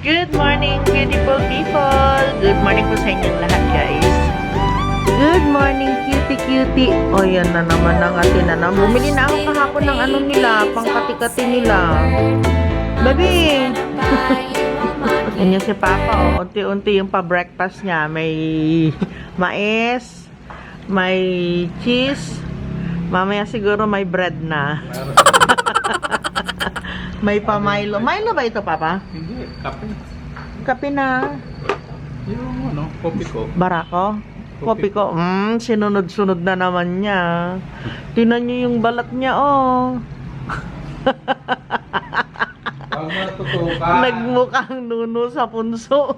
Good morning, beautiful people! Good morning po sa inyong lahat, guys. Good morning, cutie cutie. O, yan na naman ang atin na naman. Bumili na ako kahapon ng ano nila, pangkati-kati nila. Baby! Yan yung si Papa, oh. Unti-unti yung pa-breakfast niya. May mais, may cheese, mamaya siguro may bread na. May pa Milo. Milo ba ito, Papa? Hindi, kape. Kape na. Yung ano, kopi ko. Barako? Kopi ko. Mm, sinunod-sunod na naman niya. Tinan niyo yung balat niya, oh. Nagmukhang nuno sa punso.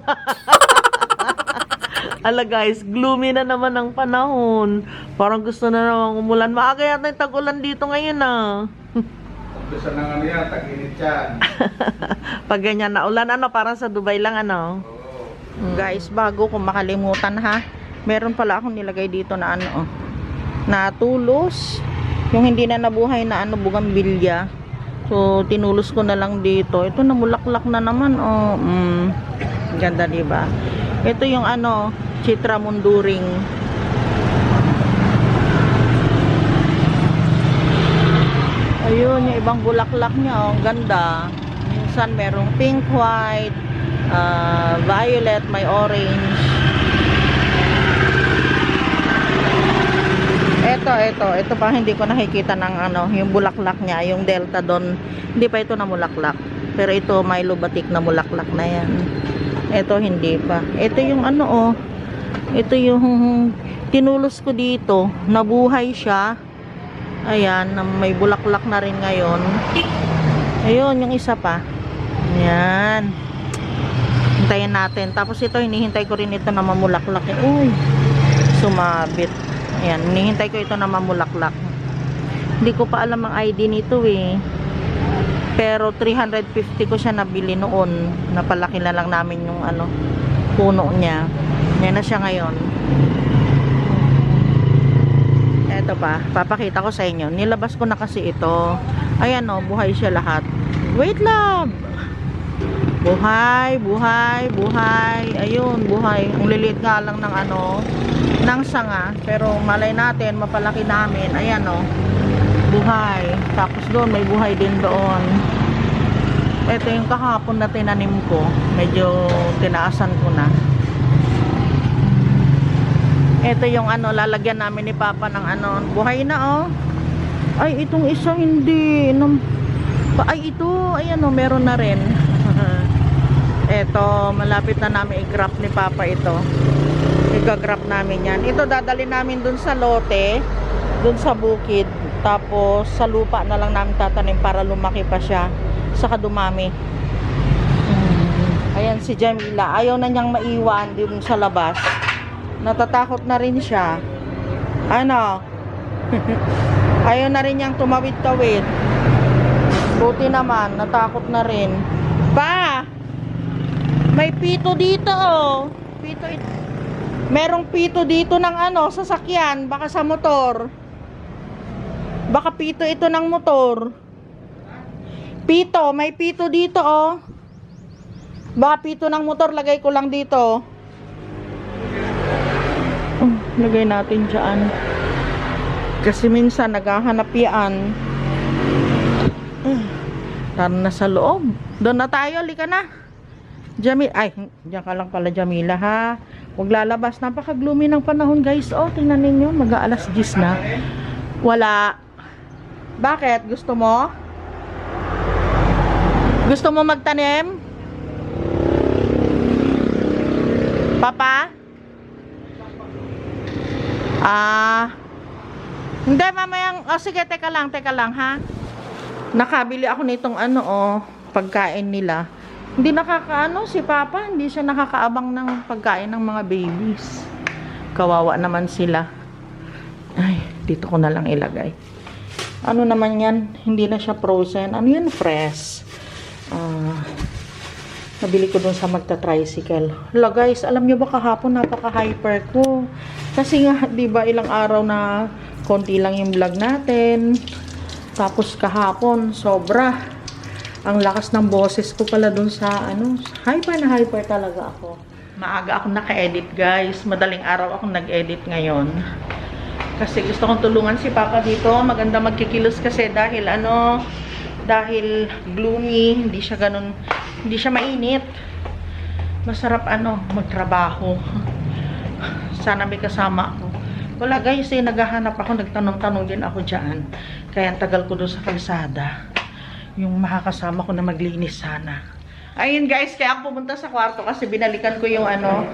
Ala guys, gloomy na naman ang panahon. Parang gusto na naman umulan. Maaga yata yung tag-ulan dito ngayon ah. Gusto ng ano yan, tag-init yan. Pag ganyan na ulan, ano, parang sa Dubai lang ano. Oo. Guys, bago ko makalimutan ha, meron pala akong nilagay dito na ano, oh, na tulos. Yung hindi na nabuhay na ano, bugambilya. So, tinulos ko na lang dito. Ito namulaklak na naman, oh. Mm, ganda, di ba? Ito yung ano, Chitra Munduring. Ayun, yung ibang bulaklak niya, oh, ang ganda. Minsan merong pink, white, ah, violet, may orange. Ito, ito, ito pa hindi ko nakikita ng ano, yung bulaklak niya, yung delta doon. Hindi pa ito na mulaklak. Pero ito, may lubatik na mulaklak na yan. Ito, hindi pa. Ito yung ano, oh. Ito yung tinulos ko dito. Nabuhay siya. Ayan, na may bulaklak na rin ngayon. Ayun, yung isa pa. Ayan. Hintayin natin. Tapos ito, hinihintay ko rin ito na mamulaklak. Uy, sumabit. Ayan, hinihintay ko ito na mamulaklak. Hindi ko pa alam ang ID nito eh. Pero 350 ko siya nabili noon. Napalaki na lang namin yung ano, puno niya. Yan na siya ngayon. Eto pa, papakita ko sa inyo. Nilabas ko na kasi ito. Ayan o, buhay siya lahat. Wait love! Buhay, buhay, buhay. Ayun, buhay. Ang liliit nga lang ng ano, ng sanga. Pero malay natin, mapalaki namin. Ayan o, buhay. Tapos doon, may buhay din doon. Ito yung kahapon na tinanim ko. Medyo tinaasan ko na. Ito yung ano, lalagyan namin ni Papa ng ano, buhay na oh. Ay, itong isa hindi. Pa- ay, ito, ayan oh, meron na rin. Ito, malapit na namin i-grap ni Papa ito. I-grap namin yan. Ito, dadali namin dun sa lote, dun sa bukid. Tapos, sa lupa na lang namin tatanim para lumaki pa siya. Saka dumami. Ayan si Jamila. Ayaw na niyang maiwan dun sa labas. Natatakot na rin siya. Ano? Ayaw na rin niyang tumawid-tawid. Buti naman, natakot na rin. Pa! May pito dito oh. Pito ito. Merong pito dito ng ano, sasakyan. Baka sa motor. Baka pito ito ng motor. Pito, may pito dito oh. Baka pito ng motor, lagay ko lang dito. Lagay natin dyan. Kasi minsan naghahanap yan. Ah, Tara na sa loob. Doon na tayo, lika na. Jamil, ay, diyan ka lang pala Jamila ha. Huwag lalabas. Napaka-gloomy ng panahon guys. Oh, tingnan ninyo, mag-aalas 10 na. Wala. Bakit? Gusto mo? Gusto mo magtanim? Papa? Ah. Hindi, mamayang, oh sige, teka lang, teka lang, ha? Nakabili ako nitong ano, oh, pagkain nila. Hindi nakakaano si Papa, hindi siya nakakaabang ng pagkain ng mga babies. Kawawa naman sila. Ay, dito ko na lang ilagay. Ano naman yan? Hindi na siya frozen. Ano yan? Fresh. Ah, nabili ko dun sa magta-tricycle. Hala guys, alam nyo ba kahapon napaka-hyper ko. Kasi nga, di ba ilang araw na konti lang yung vlog natin. Tapos kahapon, sobra. Ang lakas ng boses ko pala dun sa ano, hyper na hyper talaga ako. Maaga ako naka-edit guys. Madaling araw ako nag-edit ngayon. Kasi gusto kong tulungan si Papa dito. Maganda magkikilos kasi dahil ano, dahil gloomy, hindi siya ganun, hindi siya mainit. Masarap ano, magtrabaho. Sana may kasama ako. Wala guys, eh, naghahanap ako, nagtanong-tanong din ako dyan. Kaya ang tagal ko doon sa kalsada. Yung makakasama ko na maglinis sana. Ayun guys, kaya ako pumunta sa kwarto kasi binalikan ko yung ano,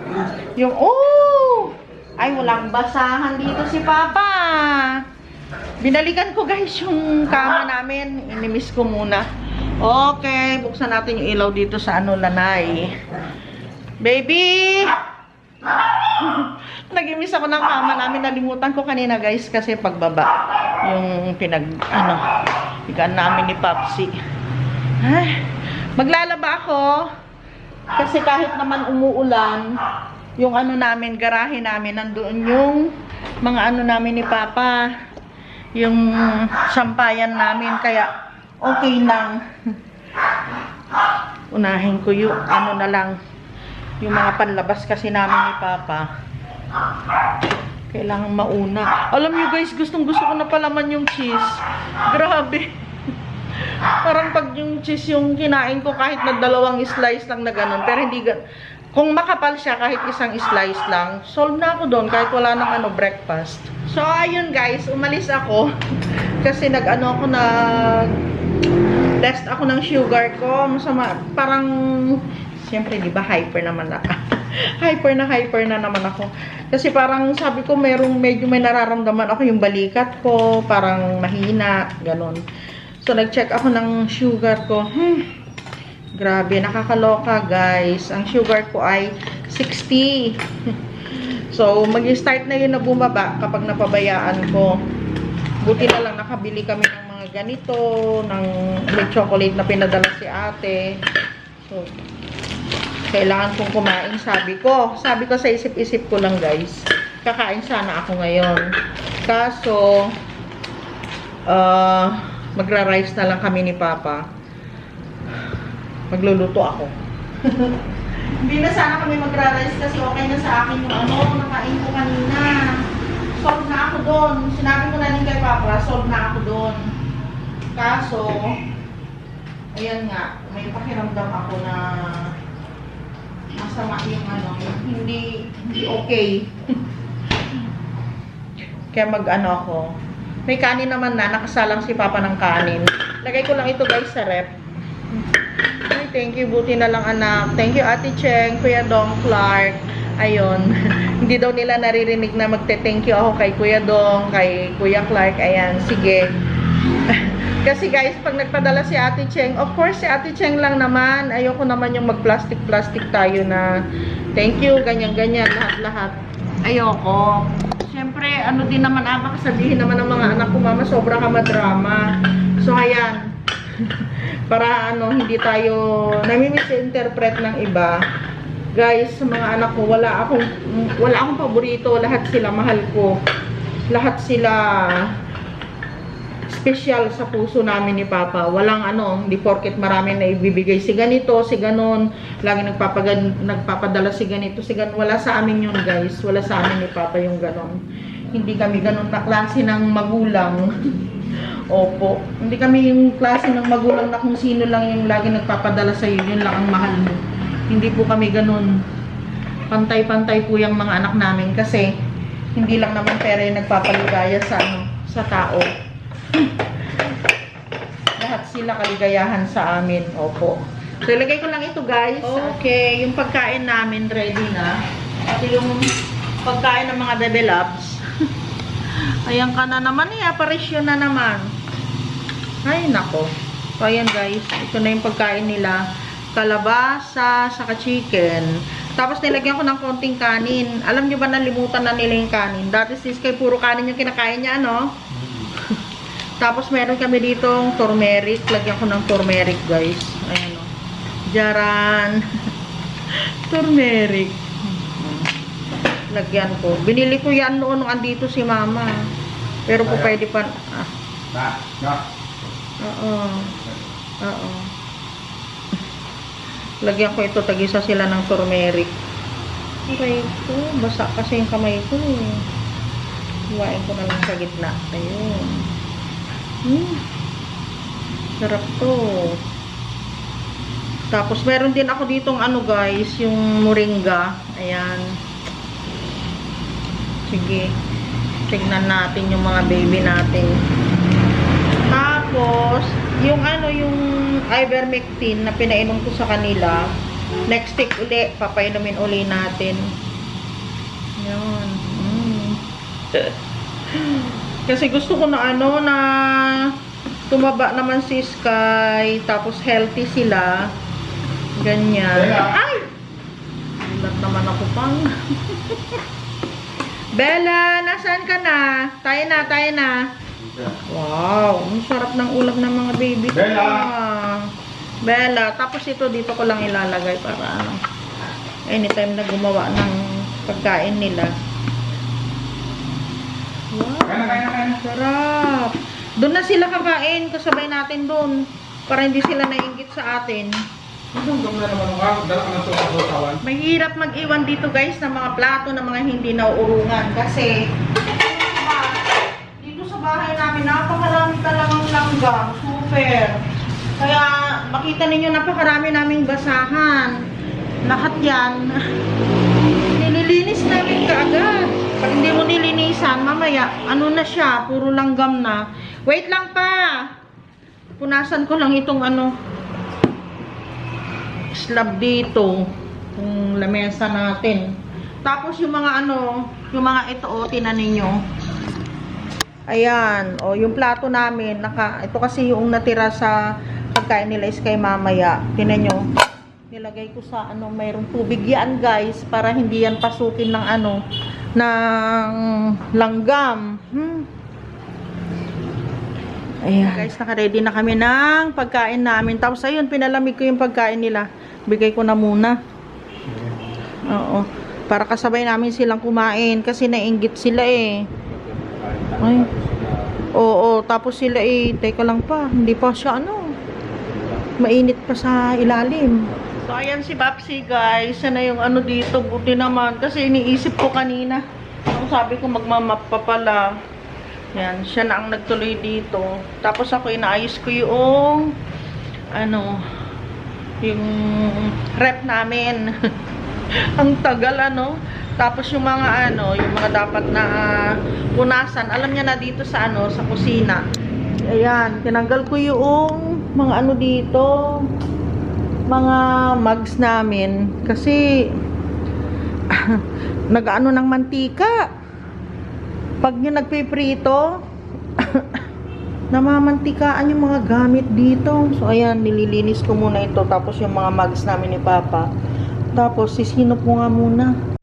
yung, oh! Ay, walang basahan dito si Papa. Binalikan ko guys yung kama namin. Inimis ko muna. Okay, buksan natin yung ilaw dito sa ano, lanay. Baby! Nag-miss ako ng kama namin. Nalimutan ko kanina guys kasi pagbaba. Yung pinag, ano, ikan namin ni Papsi. Ay, maglalaba ako. Kasi kahit naman umuulan, yung ano namin, garahe namin, nandoon yung mga ano namin ni Papa. Yung sampayan namin. Kaya okay lang. Unahin ko yung ano na lang, yung mga panlabas kasi namin ni Papa. Kailangan mauna. Alam niyo guys, gustong gusto ko na palaman yung cheese. Grabe. Parang pag yung cheese yung kinain ko kahit na dalawang slice lang na ganun. Pero hindi kung makapal siya kahit isang slice lang, solve na ako doon kahit wala nang ano breakfast. So ayun guys, umalis ako kasi nag-ano ako nag test ako ng sugar ko. Masama, parang siyempre 'di ba hyper naman ako. hyper na hyper na naman ako. Kasi parang sabi ko merong medyo may nararamdaman ako yung balikat ko, parang mahina, ganun. So nag-check ako ng sugar ko. Hmm, grabe, nakakaloka guys. Ang sugar ko ay 60. so mag-start na yun na bumaba kapag napabayaan ko. Buti na lang nakabili kami ng mga ganito, ng chocolate na pinadala si ate. So, kailangan kong kumain, sabi ko. Sabi ko sa isip-isip ko lang, guys. Kakain sana ako ngayon. Kaso, uh, magra-rice na lang kami ni Papa. Magluluto ako. Hindi na sana kami magra-rice kasi okay na sa akin yung ano, nakain ko kanina. Solve na ako doon. Sinabi ko na din kay Papa, solve na ako doon. Kaso, ayan nga, may pakiramdam ako na masama yung ano, hindi, hindi okay. Kaya mag-ano ako. May kanin naman na, nakasalang si Papa ng kanin. Lagay ko lang ito guys sa rep. Ay, thank you. Buti na lang anak. Thank you Ate Cheng, Kuya Dong Clark. Ayun. Hindi daw nila naririnig na magte-thank you ako kay Kuya Dong, kay Kuya Clark. Ayan, sige. Kasi guys, pag nagpadala si Ate Cheng, of course si Ate Cheng lang naman. Ayoko naman yung mag-plastic-plastic tayo na thank you, ganyan-ganyan, lahat-lahat. Ayoko. Siyempre, ano din naman, ah, baka sabihin naman ng mga anak ko, mama, sobra ka madrama. So, ayan. Para ano, hindi tayo nami-misinterpret ng iba. Guys, sa mga anak ko, wala akong, wala akong paborito. Lahat sila mahal ko. Lahat sila special sa puso namin ni Papa. Walang ano, hindi porket marami na ibibigay si ganito, si ganon. Lagi nagpapagan, nagpapadala si ganito, si ganon. Wala sa amin yun guys. Wala sa amin ni Papa yung ganon. Hindi kami ganon na klase ng magulang. Opo. Hindi kami yung klase ng magulang na kung sino lang yung lagi nagpapadala sa iyo, yun lang ang mahal mo. Hindi po kami ganon. Pantay-pantay po yung mga anak namin kasi hindi lang naman pera yung nagpapaligaya sa ano, sa tao. Lahat sila kaligayahan sa amin. Opo. So, ilagay ko lang ito, guys. Okay. Yung pagkain namin, ready na. At yung pagkain ng mga develops. Ayan ka na naman eh. Aparisyon na naman. Ay, nako. So, ayan guys. Ito na yung pagkain nila. Kalabasa, saka chicken. Tapos nilagyan ko ng konting kanin. Alam nyo ba nalimutan na nila yung kanin? Dati sis kay puro kanin yung kinakain niya, ano? Tapos meron kami dito turmeric. Lagyan ko ng turmeric, guys. Ayan o. Jaran. turmeric. Lagyan ko. Binili ko yan noon nung andito si mama. Pero po pwede pa. Ah, oo. Oo. Lagyan ko ito, tagisa sila ng turmeric. Okay ko, basa kasi yung kamay ko eh. Iwain ko na lang sa gitna. Ayun. Hmm. Sarap to. Tapos meron din ako ditong ano guys, yung moringa. Ayan. Sige. Tignan natin yung mga baby natin. Tapos, yung ano, yung ivermectin na pinainom ko sa kanila, next week uli, papainumin uli natin. Yan. Mm. Kasi gusto ko na ano, na tumaba naman si Sky, tapos healthy sila. Ganyan. Ay! Ulat naman ako pang. Bella, nasaan ka na? Tayo na, tayo na. Wow, ang sarap ng ulam ng mga baby ko. Bella! Bella, tapos ito dito ko lang ilalagay para ano. Anytime na gumawa ng pagkain nila. Wow, Kaya na, kaya sarap. Doon na sila kakain, kasabay natin doon. Para hindi sila nainggit sa atin. Mahirap mag-iwan dito guys ng mga plato ng mga hindi nauurungan kasi dito sa bahay namin napakarami talagang langgam, super. Kaya makita ninyo napakarami naming basahan. Lahat yan. Nililinis namin kaagad. Pag hindi mo nilinisan, mamaya, ano na siya, puro langgam na. Wait lang pa! Punasan ko lang itong ano, slab dito yung lamesa natin tapos yung mga ano yung mga ito o tinan ninyo ayan o yung plato namin naka, ito kasi yung natira sa pagkain nila is kay mamaya tinan nyo nilagay ko sa ano mayroong tubig yan guys para hindi yan pasukin ng ano ng langgam hmm. Ayan. Guys, naka-ready na kami ng pagkain namin. Tapos ayun, pinalamig ko yung pagkain nila. Bigay ko na muna. Oo. Para kasabay namin silang kumain kasi nainggit sila eh. Ay. Oo, tapos sila eh, teka lang pa, hindi pa siya ano. Mainit pa sa ilalim. So ayan si Babsi guys, sana yung ano dito, buti naman. Kasi iniisip ko kanina. Ang sabi ko magmamap pa pala. Yan, siya na ang nagtuloy dito. Tapos ako inaayos ko yung ano, yung rep namin. ang tagal ano. Tapos yung mga ano, yung mga dapat na ah, punasan, alam niya na dito sa ano, sa kusina. Ayan, tinanggal ko yung mga ano dito, mga mugs namin kasi nag-ano ng mantika. Pag yung nagpiprito, namamantikaan yung mga gamit dito. So, ayan, nililinis ko muna ito. Tapos yung mga mugs namin ni Papa. Tapos, sisinop ko nga muna.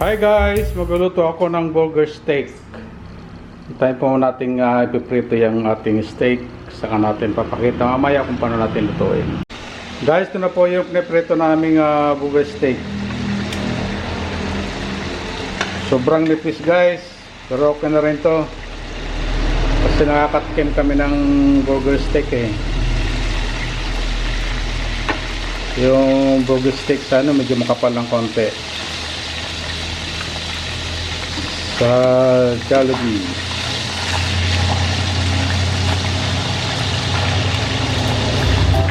Hi guys! Magluluto ako ng burger steak. Tayo po natin uh, ipiprito yung ating steak. Saka natin papakita mamaya kung paano natin lutuin. Guys, ito na po yung piniprito naming uh, burger steak. Sobrang nipis guys. Pero okay na rin to. Kasi nakakatkim kami ng burger steak eh. Yung burger steak sa ano medyo makapal ng konti. Sa Jollibee.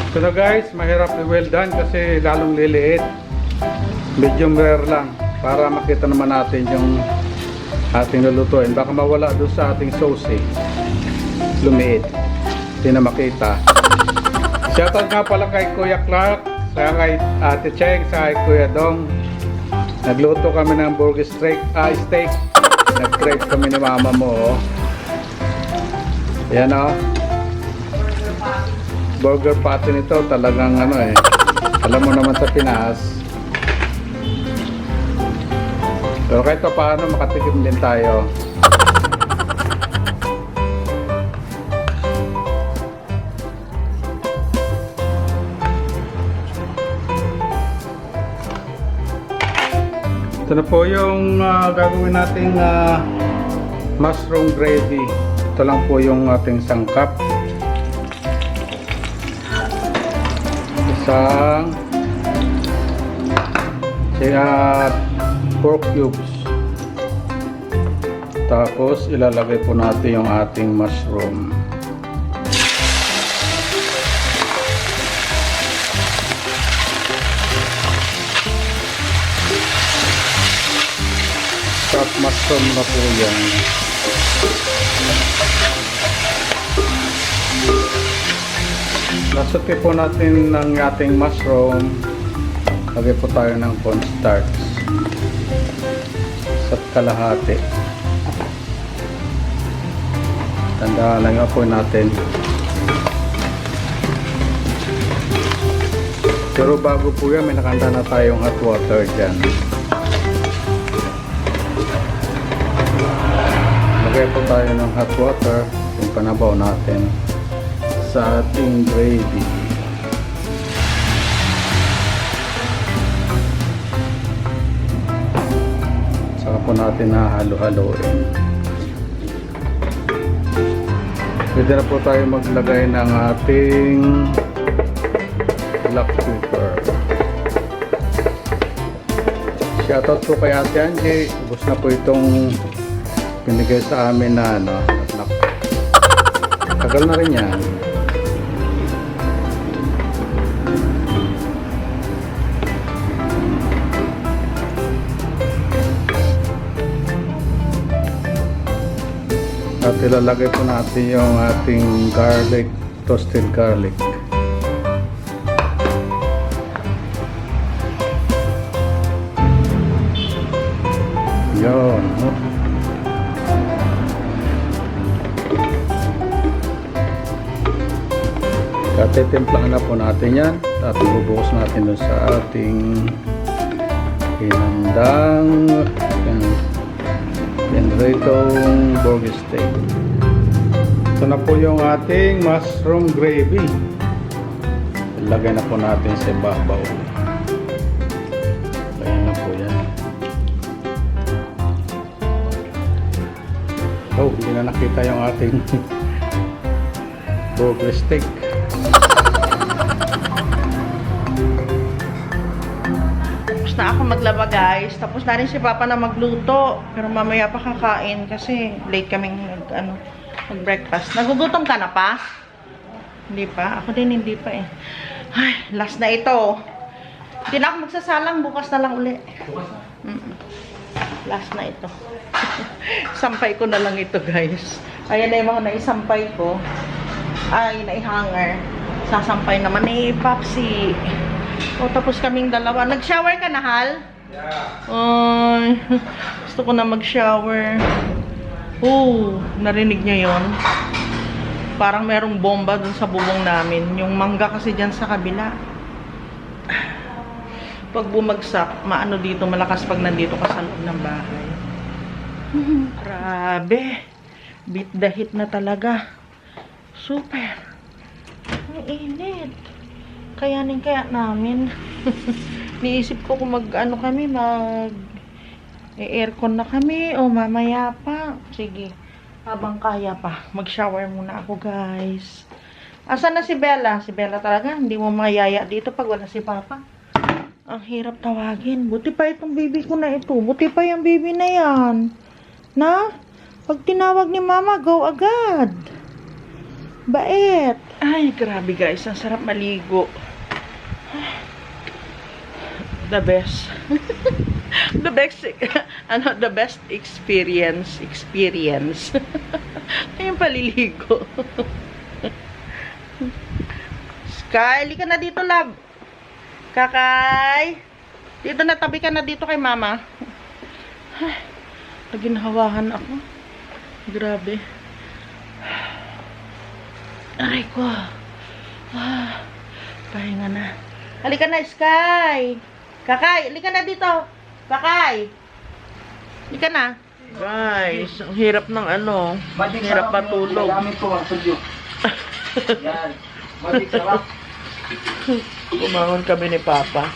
So guys, mahirap i-well done kasi lalong liliit. Medium rare lang para makita naman natin yung ating lulutuin. Baka mawala doon sa ating sauce eh. Lumiit. Hindi na makita. Shoutout nga pala kay Kuya Clark, sa kay Ate Cheng, sa kay Kuya Dong. Nagluto kami ng burger steak, ah, steak. Nag-crave kami ni mama mo. Oh. Yan oh. Burger patty nito talagang ano eh. Alam mo naman sa Pinas. Pero kahit pa paano makatikim din tayo. Ito na po yung ah, gagawin nating ah, mushroom gravy. Ito lang po yung ating sangkap. Isang kaya pork cubes. Tapos ilalagay po natin yung ating mushroom. Top mushroom na po yan. Nasuti po natin ng ating mushroom. Lagay po tayo ng cornstarch. Sa kalahati. Tandaan lang po natin. Pero bago po yan, may nakanda na tayong hot water dyan. Tayo ng hot water yung panabaw natin sa ating gravy. Saka po natin nahalo-haloin. Pwede na po tayo maglagay ng ating black pepper. Shoutout po kay Ate Angie. Ubus na po itong binigay sa amin na ano, black. Tagal na rin yan. At ilalagay po natin yung ating garlic, toasted garlic. Yun. no? Katitimplahan na po natin yan. At bubukas natin doon sa ating hinandang pinritong burger steak. Ito na po yung ating mushroom gravy. Ilagay na po natin sa babaw. Ayan na po yan. Oh, hindi na nakita yung ating burger steak. Na ako maglaba guys. Tapos na rin si Papa na magluto. Pero mamaya pa kakain kasi late kaming nag, ano, mag-breakfast. Nagugutom ka na pa? Hindi pa? Ako din hindi pa eh. Ay, last na ito. Hindi na ako magsasalang. Bukas na lang uli. Mm-mm. Last na ito. Sampay ko na lang ito guys. Ayan na yung mga naisampay ko. Ay, naihanger. Sasampay naman ni Papsi. O, tapos kaming dalawa. Nag-shower ka na, Hal? Yeah. Ay, gusto ko na mag-shower. Oo, narinig niyo yon. Parang merong bomba dun sa bubong namin. Yung mangga kasi dyan sa kabila. Pag bumagsak, maano dito, malakas pag nandito ka sa loob ng bahay. Grabe. Beat the hit na talaga. Super. Ang init. Kayanin kaya namin. Niisip ko kung mag ano kami mag E-aircon na kami o mamaya pa. Sige. Habang kaya pa. Mag-shower muna ako, guys. Asan na si Bella? Si Bella talaga. Hindi mo mayaya dito pag wala si Papa. Ang hirap tawagin. Buti pa itong baby ko na ito. Buti pa yung baby na yan. Na? Pag tinawag ni Mama, go agad. Bait. Ay, grabe guys. Ang sarap maligo. The best. the best, ano, the best experience, experience. Yung paliligo. Sky, ka na dito, love. Kakay. Dito na, tabi ka na dito kay mama. Ay, Naginhawahan ako. Grabe. Aray ko. Ah, pahinga na. Halika na, Sky. Kakay, halika na dito. Kakay. Halika na. Guys, ang hirap ng ano. Matik Hirap matulog. ang. Kumangon kami ni Papa.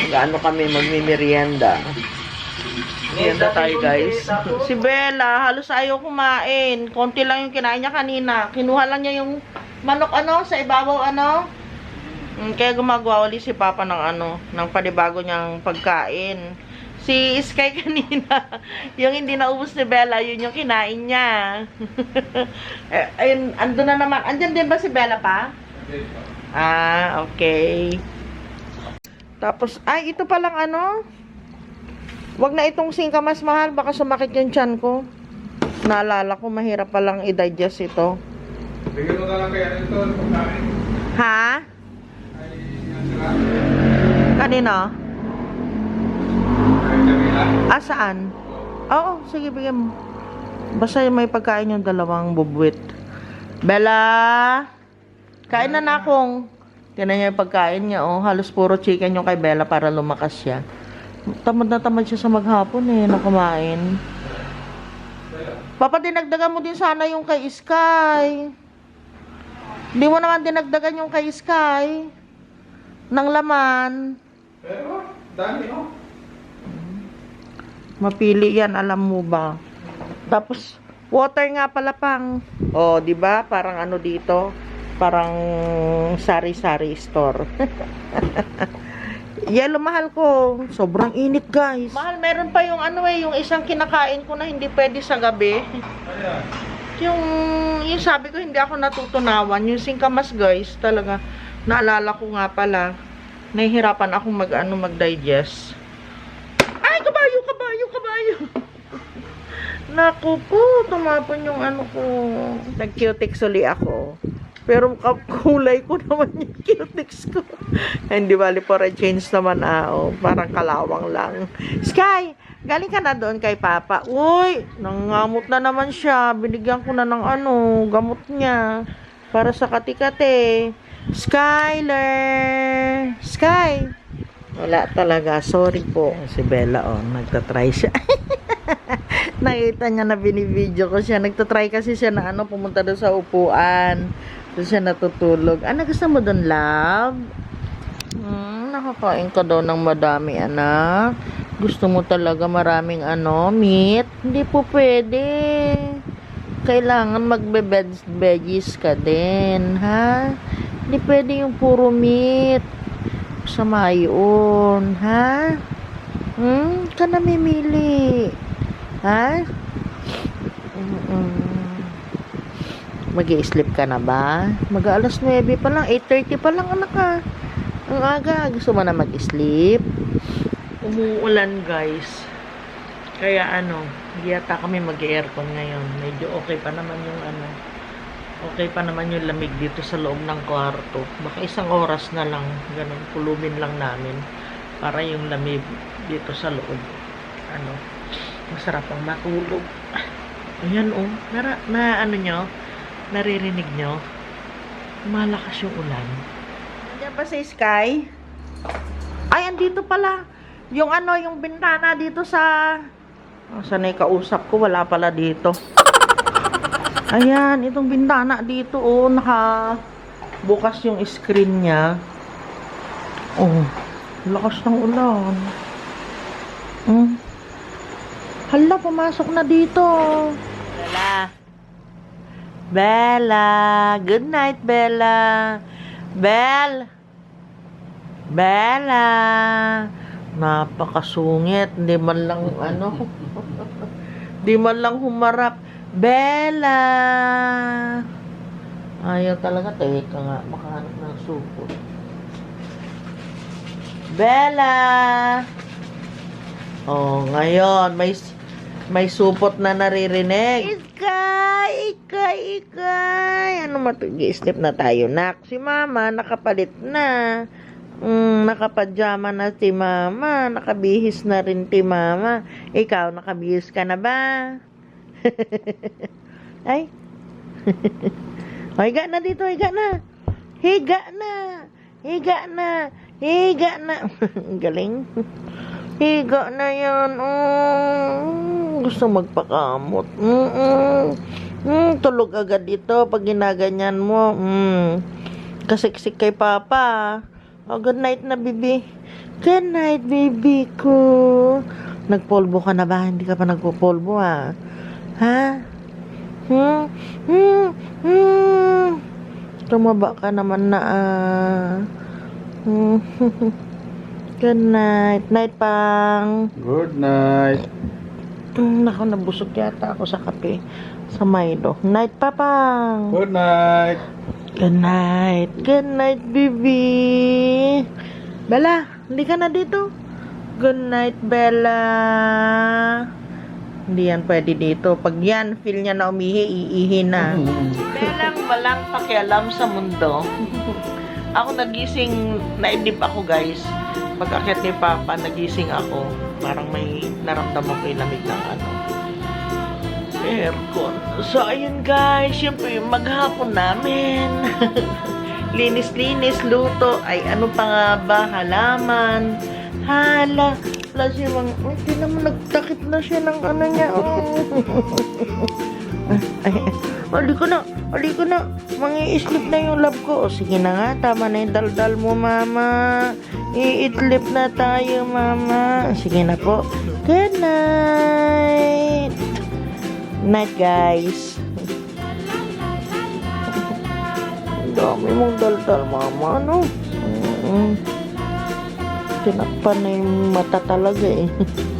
Mag-ano kami, magmimerienda. Merienda tayo, guys. Si Bella, halos ayaw kumain. Konti lang yung kinain niya kanina. Kinuha lang niya yung manok ano, sa ibabaw ano. Mm, kaya gumagawa ulit si Papa ng ano, ng panibago niyang pagkain. Si Sky kanina, yung hindi naubos ni Bella, yun yung kinain niya. eh, ayun, ando na naman. Andyan din ba si Bella pa? Ah, okay. Tapos, ay, ito palang ano. Wag na itong singkamas mahal, baka sumakit yung tiyan ko. Naalala ko, mahirap palang i-digest ito. Bigyan mo na lang kaya ito pagkain. Ha? Kanino? Ah, saan? Oo, sige, bigyan mo. Basta may pagkain yung dalawang bubwit. Bella! Kain na na akong. Tinan niya yung pagkain niya, oh. Halos puro chicken yung kay Bella para lumakas siya. Tamad na tamad siya sa maghapon eh, na kumain. Papa, dinagdagan mo din sana yung kay Sky. Hindi mo naman dinagdagan yung kay Sky. Ng laman. Pero, dami no? Mapili yan, alam mo ba? Tapos, water nga pala pang. Oh, di ba? Parang ano dito? Parang sari-sari store. Yellow mahal ko. Sobrang init, guys. Mahal, meron pa yung ano eh, yung isang kinakain ko na hindi pwede sa gabi. Ayan. Yung, yung sabi ko, hindi ako natutunawan. Yung singkamas, guys, talaga, naalala ko nga pala, nahihirapan ako mag, ano, mag-digest. Ay, kabayo, kabayo, kabayo. Naku po, tumapon yung ano ko. Nag-cutex uli ako. Pero kulay ko naman yung cutex ko. Hindi bali for a change naman ah. oh. Parang kalawang lang. Sky, galing ka na doon kay Papa. Uy, nangamot na naman siya. Binigyan ko na ng ano, gamot niya. Para sa katikate. Skyler! Sky! Wala talaga. Sorry po. Si Bella, oh, nagtatry siya. Nakita niya na binibideo ko siya. Nagtatry kasi siya na ano, pumunta doon sa upuan. Doon siya natutulog. Ano gusto mo doon, love? Hmm, nakakain ka daw ng madami, anak. Gusto mo talaga maraming ano, meat? Hindi po pwede. Kailangan magbe-veggies ka din, ha? Hindi pwede yung puro meat. Sama yun, ha? Hmm, ka na mimili. Ha? Mm-mm. mag sleep ka na ba? mag alas 9 pa lang, 8.30 pa lang anak ka. Ang aga, gusto mo na mag-sleep? Umuulan guys. Kaya ano, hindi yata kami mag-aircon ngayon. Medyo okay pa naman yung ano. Okay pa naman yung lamig dito sa loob ng kwarto. Baka isang oras na lang, ganun, kulubin lang namin. Para yung lamig dito sa loob. Ano, masarap ang matulog. Ayan oh, nara, na ano nyo, naririnig nyo, malakas yung ulan. Andiyan ba si Sky? Ay, andito pala. Yung ano, yung bintana dito sa... Oh, sanay kausap ko, wala pala dito. Ayan, itong bintana dito, oh, naka bukas yung screen niya. Oh, lakas ng ulan. Hmm. Hala, pumasok na dito. Bella. Bella. Good night, Bella. Bell. Bella. Napakasungit. Hindi man lang, ano, Di man lang humarap. Bella! Ayaw talaga. Teka nga. Makahanap ng supot. Bella! Oh, ngayon. May, may supot na naririnig. Ikay! Ikay! Ikay! Ano matag-i-sleep na tayo, nak? Si mama, nakapalit na. Mm, nakapajama na si mama. Nakabihis na rin si mama. Ikaw, nakabihis ka na ba? Ay. higa na dito, higa na. Higa na. Higa na. Higa na. Galing. Higa na yan. Mm, gusto magpakamot. Mm, mm, tulog agad dito pag ginaganyan mo. Mm. Kasiksik kay Papa. Oh, good night na, baby. Good night, baby ko. Nagpolvo ka na ba? Hindi ka pa nagpopolvo, ha? Ha? Hmm? Hmm? Hmm? Tumaba ka naman na, ah. Hmm. Good night. Night, pang. Good night. Hmm, Naku, nabusog yata ako sa kape. Sa Milo. Night, papang. Good night. Good night. Good night, baby. Bella, hindi ka na dito. Good night, Bella. Hindi yan pwede dito. Pag yan, feel niya na umihi, iihi na. Belang walang pakialam sa mundo. ako nagising, naidip ako guys. Pag akit ni Papa, nagising ako. Parang may naramdaman ko yung lamig ng ano. Aircon. So, ayun guys, yung maghapon namin. Linis-linis, luto. Ay, ano pa nga ba? Halaman. Hala. Wala siya mga, ay, di naman nagtakip na siya ng ano niya. Oh. ay, ay, ko na, ali ko na. Mangi-sleep na yung lab ko. O, sige na nga, tama na yung daldal mo, mama. I-itlip na tayo, mama. Sige na po. Good night. Night, guys. Dami mong daldal, mama, no? Mm. Tinakpan na yung mata talaga, eh.